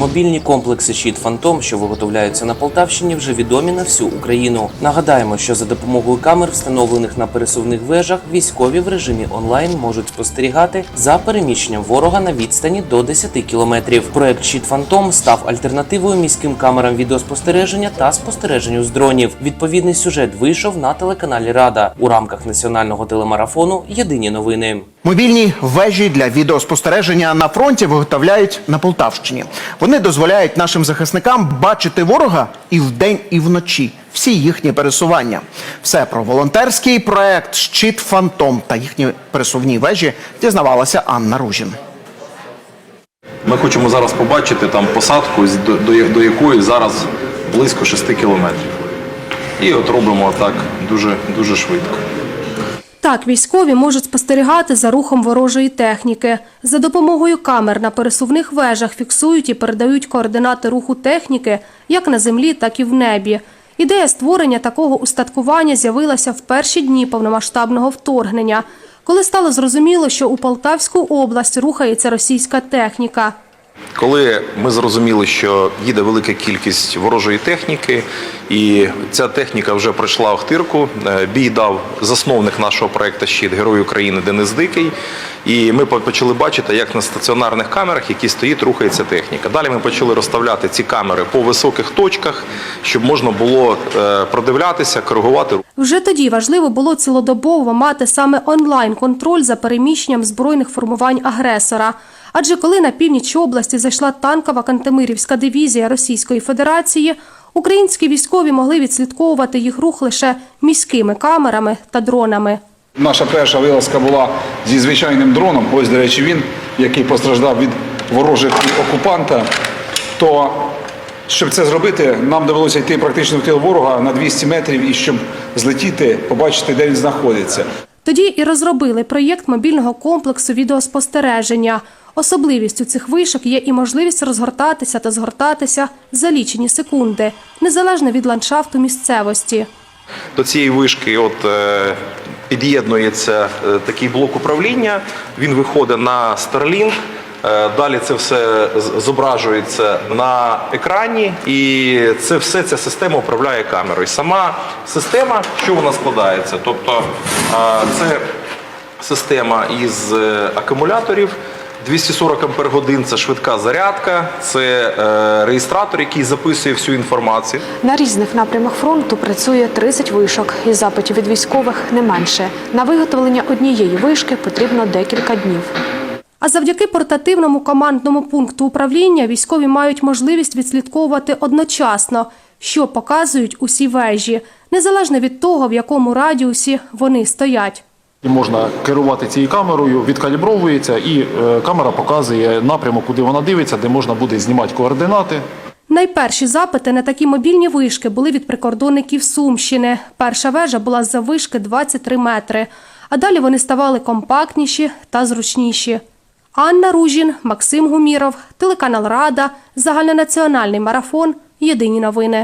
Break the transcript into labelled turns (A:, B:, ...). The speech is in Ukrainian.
A: Мобільні комплекси Щит Фантом, що виготовляються на Полтавщині, вже відомі на всю Україну. Нагадаємо, що за допомогою камер, встановлених на пересувних вежах, військові в режимі онлайн можуть спостерігати за переміщенням ворога на відстані до 10 кілометрів. Проект Щит Фантом став альтернативою міським камерам відеоспостереження та спостереженню з дронів. Відповідний сюжет вийшов на телеканалі Рада у рамках національного телемарафону Єдині новини.
B: Мобільні вежі для відеоспостереження на фронті виготовляють на Полтавщині. Вони дозволяють нашим захисникам бачити ворога і вдень, і вночі. Всі їхні пересування. Все про волонтерський проект Щит Фантом та їхні пересувні вежі дізнавалася Анна Ружін.
C: Ми хочемо зараз побачити там посадку, до, до якої зараз близько 6 кілометрів. І от робимо так дуже, дуже швидко.
D: Так, військові можуть спостерігати за рухом ворожої техніки. За допомогою камер на пересувних вежах фіксують і передають координати руху техніки як на землі, так і в небі. Ідея створення такого устаткування з'явилася в перші дні повномасштабного вторгнення, коли стало зрозуміло, що у Полтавську область рухається російська техніка.
C: Коли ми зрозуміли, що їде велика кількість ворожої техніки, і ця техніка вже пройшла Охтирку, е, бій дав засновник нашого проекту Щит Герой України Денис Дикий. І ми почали бачити, як на стаціонарних камерах, які стоїть, рухається техніка. Далі ми почали розставляти ці камери по високих точках, щоб можна було е, продивлятися, коригувати
D: Вже тоді важливо було цілодобово мати саме онлайн-контроль за переміщенням збройних формувань агресора. Адже коли на північ області зайшла танкова Кантемирівська дивізія Російської Федерації, українські військові могли відслідковувати їх рух лише міськими камерами та дронами.
E: Наша перша вилазка була зі звичайним дроном. Ось, до речі, він, який постраждав від ворожих окупанта. То щоб це зробити, нам довелося йти практично в тил ворога на 200 метрів і щоб злетіти, побачити, де він знаходиться.
D: Тоді і розробили проєкт мобільного комплексу відеоспостереження. Особливістю цих вишок є і можливість розгортатися та згортатися за лічені секунди, незалежно від ландшафту місцевості.
C: До цієї вишки от, е, під'єднується е, такий блок управління, він виходить на Starlink. Е, Далі це все зображується на екрані, і це все ця система управляє камерою. Сама система, що вона складається? Тобто це система із акумуляторів. 240 ампер годин це швидка зарядка, це е, реєстратор, який записує всю інформацію.
F: На різних напрямах фронту працює 30 вишок, і запитів від військових не менше. На виготовлення однієї вишки потрібно декілька днів.
D: А завдяки портативному командному пункту управління військові мають можливість відслідковувати одночасно, що показують усі вежі, незалежно від того, в якому радіусі вони стоять.
G: Можна керувати цією камерою, відкалібровується, і е, камера показує напрямок, куди вона дивиться, де можна буде знімати координати.
D: Найперші запити на такі мобільні вишки були від прикордонників Сумщини. Перша вежа була з заввишки 23 метри, а далі вони ставали компактніші та зручніші. Анна Ружін, Максим Гуміров, телеканал Рада, загальнонаціональний марафон. Єдині новини.